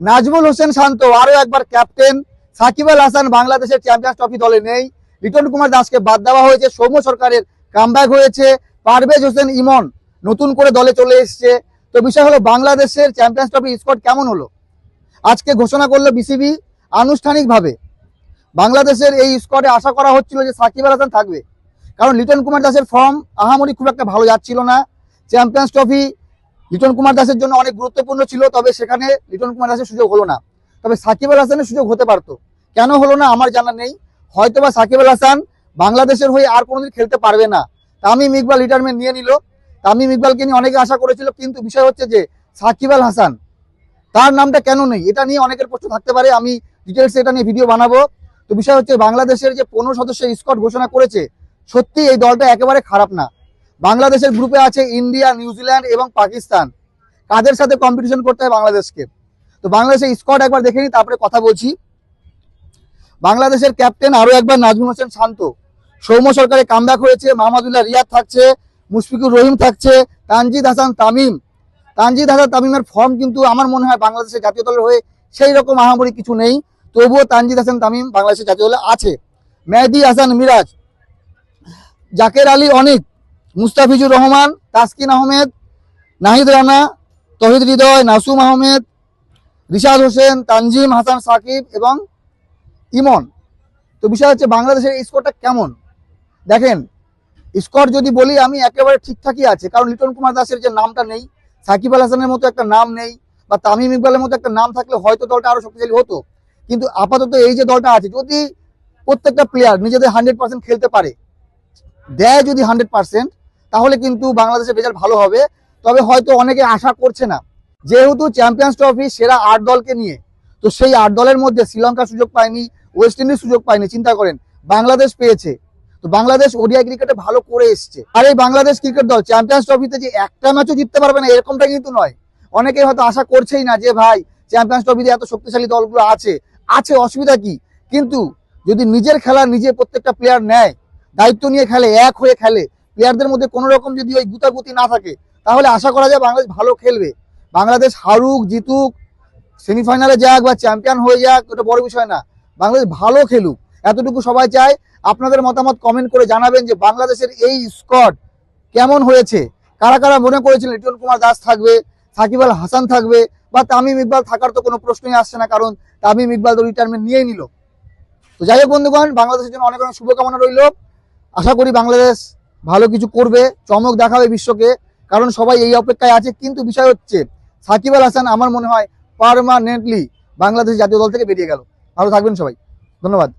নাজমুল হোসেন শান্ত, আরও একবার ক্যাপ্টেন সাকিব আল হাসান বাংলাদেশের চ্যাম্পিয়ন্স ট্রফি দলে নেই। লিটন কুমার দাসকে বাদ দেওয়া হয়েছে। সৌম্য সরকারের কামব্যাক হয়েছে। পারভেজ হোসেন ইমন নতুন করে দলে চলে এসছে। তো বিষয় হলো বাংলাদেশের চ্যাম্পিয়ন্স ট্রফি স্কোয়াড কেমন হলো? আজকে ঘোষণা করল বিসিবি আনুষ্ঠানিকভাবে। বাংলাদেশের এই স্কোয়াডে আশা করা হচ্ছিল যে সাকিব আল হাসান থাকবে। কারণ লিটন কুমার দাসের ফর্ম আহামরি খুব একটা ভালো যাচ্ছিল না। চ্যাম্পিয়ন্স ট্রফি লিটন কুমার দাসের জন্য অনেক গুরুত্বপূর্ণ ছিল, তবে সেখানে লিটন কুমার দাসের সুযোগ হলো না। তবে সাকিব আল হাসানের সুযোগ হতে পারতো। কেন হলো না আমার জানা নেই। হয়তোবা সাকিব আল হাসান বাংলাদেশের হয়ে আর কোনোদিন খেলতে পারবে না। তামিম ইকবাল রিটায়ারমেন্ট নিয়ে নিল। তামিম ইকবালকে নিয়ে অনেকে আশা করেছিল, কিন্তু বিষয় হচ্ছে যে সাকিব আল হাসান, তার নামটা কেন নেই? এটা নিয়ে অনেকের প্রশ্ন থাকতে পারে। আমি ডিটেলস এটা নিয়ে ভিডিও বানাবো। তো বিষয় হচ্ছে বাংলাদেশের যে পনেরো সদস্যের স্কোয়াড ঘোষণা করেছে সত্যি এই দলটা একেবারে খারাপ না। বাংলাদেশের গ্রুপে আছে ইন্ডিয়া নিউজিল্যান্ড এবং পাকিস্তান। কাদের সাথে কম্পিটিশন করতে হয় বাংলাদেশকে? তো বাংলাদেশের স্কোয়াড একবার দেখে নিই, তারপরে কথা বলছি। বাংলাদেশের ক্যাপ্টেন আরও একবার নাজমুল হোসেন শান্ত। সৌম্য সরকারে কামব্যাক হয়েছে, মাহমুদুল্লাহ রিয়াদ থাকছে, মুশফিকুর রহিম থাকছে, তানজিদ হাসান তামিম। তানজিদ হাসান তামিমের ফর্ম কিন্তু আমার মনে হয় বাংলাদেশের জাতীয় দলের হয়ে সেই রকম আহামরি কিছু নেই। তবুও তানজিদ হাসান তামিম বাংলাদেশের জাতীয় দলে আছে। মেহেদি হাসান মিরাজ, জাকের আলী অনিক মুস্তাফিজুর রহমান, তাসকিন আহমেদ, নাহিদ রানা, তহিদ হৃদয়, নাসুম আহমেদ, রিশাদ হোসেন, তানজিম হাসান সাকিব এবং ইমন। তো বিষয় হচ্ছে বাংলাদেশের স্কোরটা কেমন? দেখেন স্কোর যদি বলি, আমি একেবারে ঠিকঠাকই আছে। কারণ লিটন কুমার দাসের যে নামটা নেই, সাকিব আল হাসানের মতো একটা নাম নেই, বা তামিম ইকবালের মতো একটা নাম থাকলে হয়তো দলটা আরও শক্তিশালী হতো। কিন্তু আপাতত এই যে দলটা আছে, যদি প্রত্যেকটা প্লেয়ার নিজেদের হান্ড্রেড পার্সেন্ট খেলতে পারে, দেয় যদি হান্ড্রেড পার্সেন্ট তাহলে কিন্তু বাংলাদেশের রেজাল্ট ভালো হবে। তবে হয়তো অনেকে আশা করছে না। যেহেতু চ্যাম্পিয়ন্স ট্রফি সেরা আট দলকে নিয়ে, তো সেই আট দলের মধ্যে শ্রীলঙ্কা সুযোগ পায়নি ওয়েস্ট ইন্ডিজ সুযোগ পায়নি, চিন্তা করেন, বাংলাদেশ পেয়েছে। তো বাংলাদেশ ওডিআই ক্রিকেটে ভালো করে এসছে। আর এই বাংলাদেশ ক্রিকেট দল চ্যাম্পিয়ন্স ট্রফিতে যে একটা ম্যাচও জিততে পারবে না, এরকমটা কিন্তু নয়। অনেকে হয়তো আশা করছেই না যে, ভাই চ্যাম্পিয়ন্স ট্রফিতে এত শক্তিশালী দলগুলো আছে। আছে, অসুবিধা কি? কিন্তু যদি নিজের খেলা নিজে প্রত্যেকটা প্লেয়ার নেয়, দায়িত্ব নিয়ে খেলে, এক হয়ে খেলে প্লেয়ারদের মধ্যে কোনো রকম যদি ওই গুতাগুতি না থাকে, তাহলে আশা করা যায় বাংলাদেশ ভালো খেলবে। বাংলাদেশ হারুক, জিতুক, সেমিফাইনালে যাক বা চ্যাম্পিয়ন হয়ে যাক ওটা বড় বিষয় না। বাংলাদেশ ভালো খেলুক, এতটুকু সবাই চায়। আপনাদের মতামত কমেন্ট করে জানাবেন যে বাংলাদেশের এই স্কোয়াড কেমন হয়েছে। কারা কারা মনে করেছিলেন লিটন কুমার দাস থাকবে, সাকিব আল হাসান থাকবে, বা তামিম ইকবাল থাকার তো কোনো প্রশ্নই আসছে না, কারণ তামিম ইকবাল তো রিটায়ারমেন্ট নিয়েই নিল। তো যাই হোক বন্ধুগণ, বাংলাদেশের জন্য অনেক অনেক শুভকামনা রইল। আশা করি বাংলাদেশ ভালো কিছু করবে, চমক দেখাবে বিশ্বকে, কারণ সবাই এই অপেক্ষায় আছে। কিন্তু বিষয় হচ্ছে, সাকিব আল হাসান আমার মনে হয় পারমানেন্টলি বাংলাদেশ জাতীয় দল থেকে বেরিয়ে গেল। ভালো থাকবেন সবাই। ধন্যবাদ।